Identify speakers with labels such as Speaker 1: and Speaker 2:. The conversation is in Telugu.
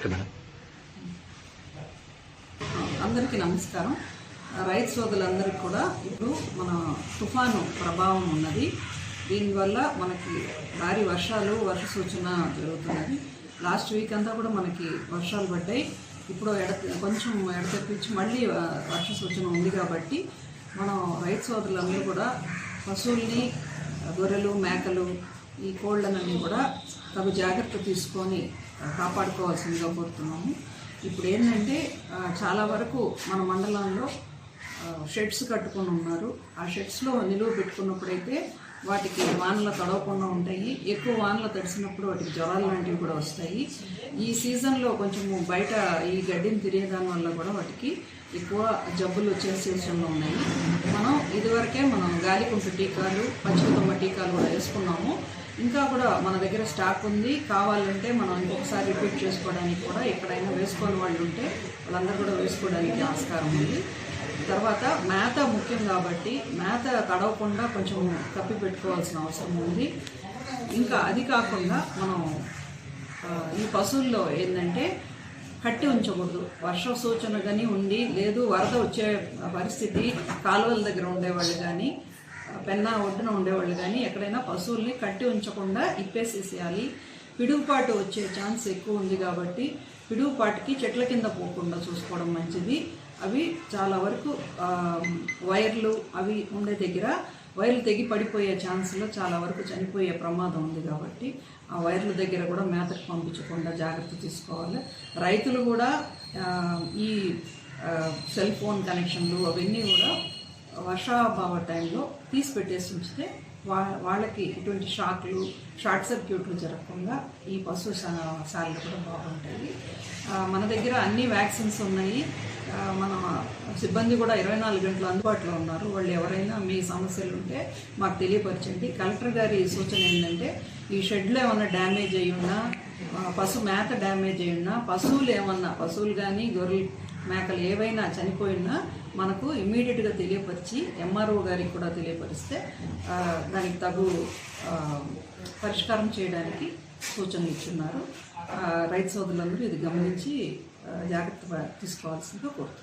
Speaker 1: ఓకే మేడం
Speaker 2: అందరికీ నమస్కారం. రైతు సోదరులందరికీ కూడా ఇప్పుడు మన తుఫాను ప్రభావం ఉన్నది. దీనివల్ల మనకి భారీ వర్షాలు వర్ష సూచన జరుగుతున్నది. లాస్ట్ వీక్ అంతా కూడా మనకి వర్షాలు పడ్డాయి. ఇప్పుడు ఎడ కొంచెం ఎడతెప్పించి మళ్ళీ వర్ష సూచన ఉంది కాబట్టి మనం రైతు సోదరులందరూ కూడా పశువుల్ని గొర్రెలు మేకలు ఈ కోళ్ళనన్నీ కూడా తగు జాగ్రత్త తీసుకొని కాపాడుకోవాల్సిందిగా కోరుతున్నాము. ఇప్పుడు ఏంటంటే చాలా వరకు మన మండలంలో షెడ్స్ కట్టుకొని ఉన్నారు. ఆ షెడ్స్లో నిలువ పెట్టుకున్నప్పుడైతే వాటికి వానలు తడవకుండా ఉంటాయి. ఎక్కువ వానలు తడిసినప్పుడు వాటికి జ్వరాలు లాంటివి కూడా వస్తాయి. ఈ సీజన్లో కొంచెము బయట ఈ గడ్డిని తిరిగేదాని వల్ల కూడా వాటికి ఎక్కువ జబ్బులు వచ్చే సీజన్లో ఉన్నాయి. మనం ఇదివరకే మనం గాలికుంటు టీకాలు పచ్చికతమ్మ టీకాలు కూడా వేసుకున్నాము. ఇంకా కూడా మన దగ్గర స్టాక్ ఉంది. కావాలంటే మనం ఇంకొకసారి రిపీట్ చేసుకోవడానికి కూడా ఎక్కడైనా వేసుకోని వాళ్ళు ఉంటే వాళ్ళందరూ కూడా వేసుకోవడానికి ఆస్కారం ఉంది. తర్వాత మేత ముఖ్యం కాబట్టి మేత తడవకుండా కొంచెం కప్పి పెట్టుకోవాల్సిన అవసరం ఉంది. ఇంకా అది కాకుండా మనం ఈ పశువుల్లో ఏంటంటే కట్టి ఉంచకూడదు. వర్ష సూచన కానీ ఉండి లేదు వరద వచ్చే పరిస్థితి కాలువల దగ్గర ఉండేవాళ్ళు కానీ పెన్నా ఒడ్డున ఉండేవాళ్ళు కానీ ఎక్కడైనా పశువుల్ని కట్టి ఉంచకుండా ఇప్పేసేసేయాలి. పిడుగుపాటు వచ్చే ఛాన్స్ ఎక్కువ ఉంది కాబట్టి పిడుగుపాటుకి చెట్ల కింద పోకుండా చూసుకోవడం మంచిది. అవి చాలా వరకు వైర్లు అవి ఉండే దగ్గర వైర్లు తెగి పడిపోయే ఛాన్స్లో చాలా వరకు చనిపోయే ప్రమాదం ఉంది కాబట్టి ఆ వైర్ల దగ్గర కూడా మేతకు పంపించకుండా జాగ్రత్త తీసుకోవాలి. రైతులు కూడా ఈ సెల్ ఫోన్ కనెక్షన్లు అవన్నీ కూడా వర్షాభావ టైంలో తీసి పెట్టేసి ఉంచితే వా వాళ్ళకి ఇటువంటి షాక్లు షార్ట్ సర్క్యూట్లు జరగకుండా ఈ పశు శాలలు కూడా బాగుంటాయి. మన దగ్గర అన్ని వ్యాక్సిన్స్ ఉన్నాయి. మన సిబ్బంది కూడా ఇరవై నాలుగు గంటలు అందుబాటులో ఉన్నారు. వాళ్ళు ఎవరైనా మీ సమస్యలు ఉంటే మాకు తెలియపరచండి. కలెక్టర్ గారి సూచన ఏంటంటే ఈ షెడ్లో ఏమన్నా డ్యామేజ్ అయి ఉన్నా పశు మేత డ్యామేజ్ అయి ఉన్నా పశువులు ఏమన్నా పశువులు కానీ గొర్రెలు మేకలు ఏవైనా చనిపోయినా మనకు ఇమ్మీడియట్గా తెలియపరిచి ఎంఆర్ఓ గారికి కూడా తెలియపరిస్తే దానికి తగు పరిష్కారం చేయడానికి సూచనలు ఇచ్చున్నారు. రైతు సోదరులందరూ ఇది గమనించి జాగ్రత్త తీసుకోవాల్సిందిగా కోరుతున్నారు